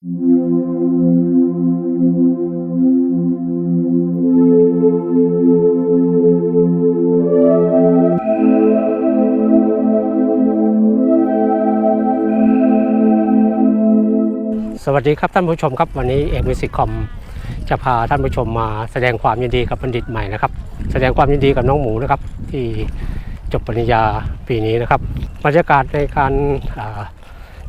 สวัสดีครับท่านผู้ชมครับวันนี้เอกมิสิคอมจะพาท่านผู้ชมมาแสดงความยินดีกับบัณฑิตใหม่นะครับ แสดงความยินดีกับน้องหมูนะครับที่จบปริญญาปีนี้นะครับบรรยากาศในการ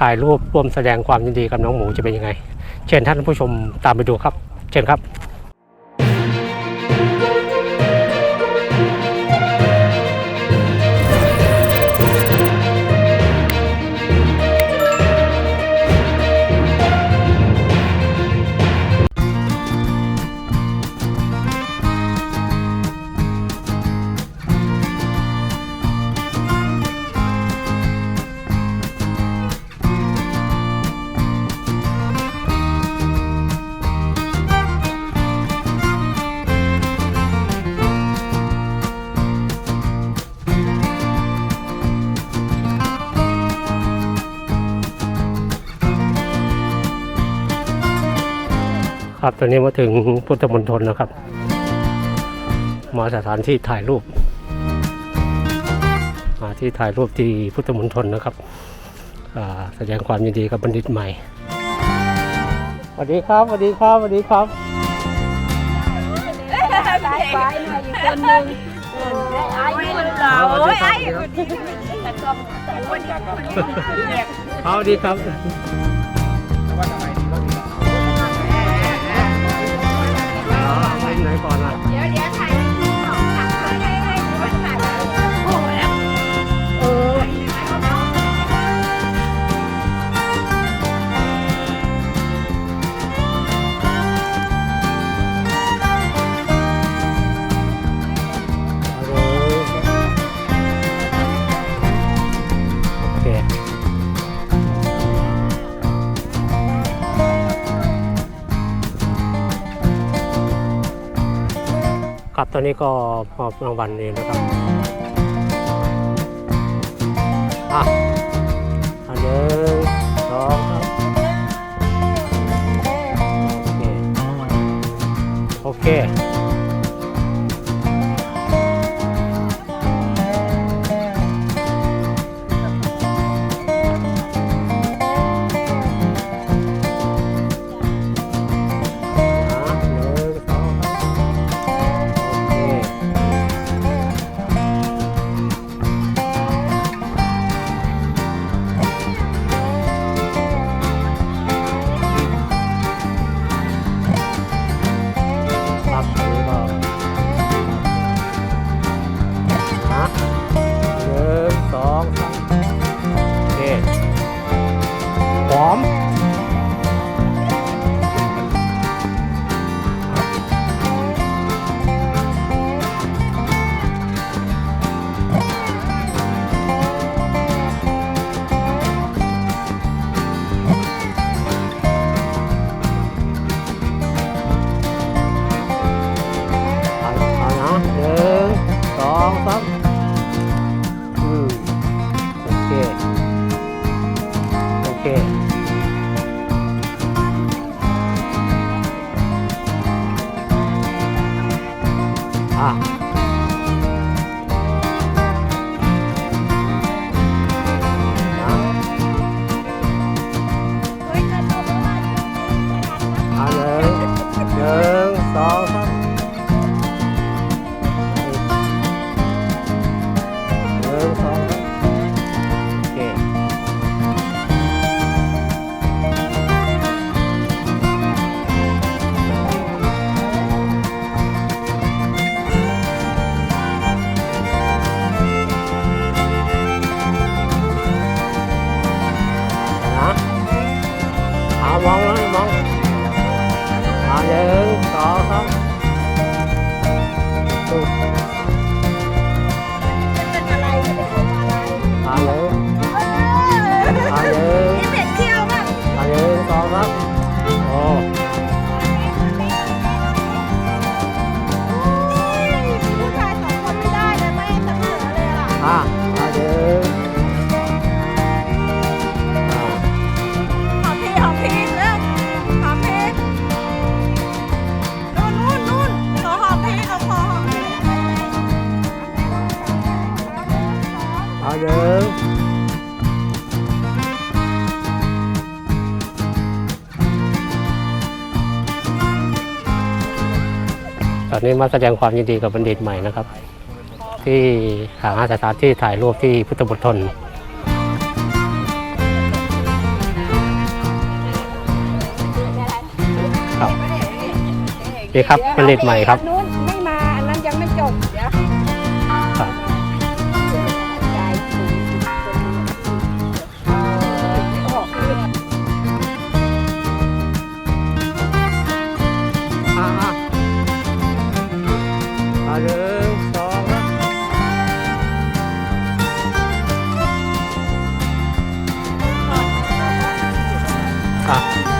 ถ่ายรูปร่วมแสดงความยินดีกับน้องหมูจะเป็นยังไง เชิญท่านผู้ชมตามไปดูครับ เชิญครับ ครับตอนนี้มาถึงพุทธมณฑลนะครับ มาสถานที่ถ่ายรูป มาที่ถ่ายรูปที่พุทธมณฑลนะครับอ่าแสดงความยินดีกับบัณฑิตใหม่สวัสดีครับสวัสดีครับสวัสดีครับสายไฟหน่อยอีกคนนึงไอ้คนเก่าโอ้ยไอ้คนนี้แต่ก็แต่คนจากคนนี้สวัสดีครับ ก่อนล่ะ เดี๋ยวเดี๋ยว นี้ก็มอบรางวัลเองนะครับอะอันหนึ่งสองครับโอเคโอเค เอาเด้อตอนนี้มาแสดงความยินดีกับบัณฑิตใหม่นะครับ ที่หาสถานที่ถ่ายรูปที่พุทธบุตรทนครับนี่ครับบัณฑิตใหม่ครับ อ่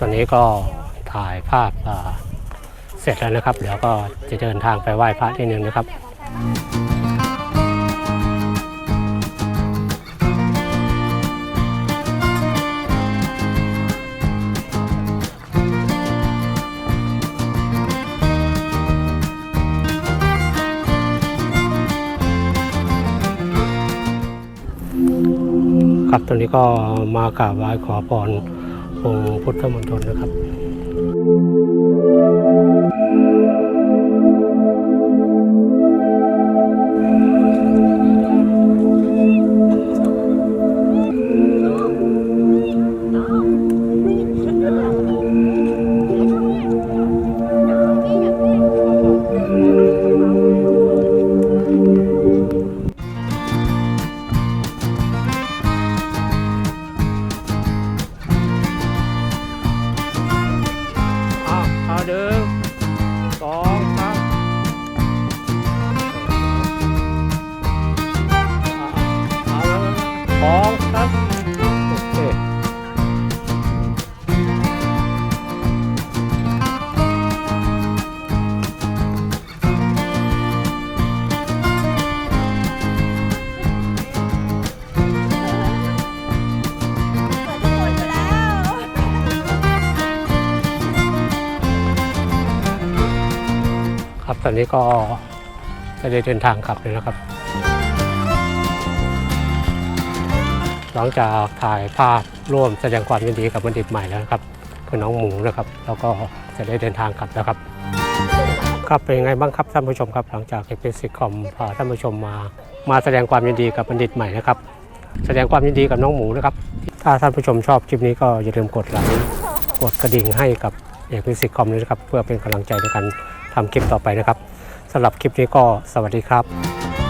ตอนนี้ก็ถ่ายภาพเสร็จแล้วนะครับ เดี๋ยวก็จะเดินทางไปไหว้พระที่หนึ่งนะครับครับตอนนี้ก็มากราบไหว้ขอพร พุทธมณฑลนะครับ อะเอ ตอนนี้ก็จะได้เดินทางกลับเลยนะครับ หลังจากถ่ายภาพร่วมแสดงความยินดีกับบัณฑิตใหม่แล้วนะครับคือน้องหมูนะครับ แล้วก็จะได้เดินทางกลับแล้วครับ ครับเป็นยังไงบ้างครับท่านผู้ชมครับ หลังจากเอฟเซิคอมพาท่านผู้ชมมา มาแสดงความยินดีกับบัณฑิตใหม่นะครับ แสดงความยินดีกับน้องหมูนะครับ ถ้าท่านผู้ชมชอบคลิปนี้ก็อย่าลืมกดไลค์กดกระดิ่งให้กับเอกมิสิกคอมด้วยนะครับ เพื่อเป็นกำลังใจในการ ทำคลิปต่อไปนะครับสำหรับคลิปนี้ก็สวัสดีครับ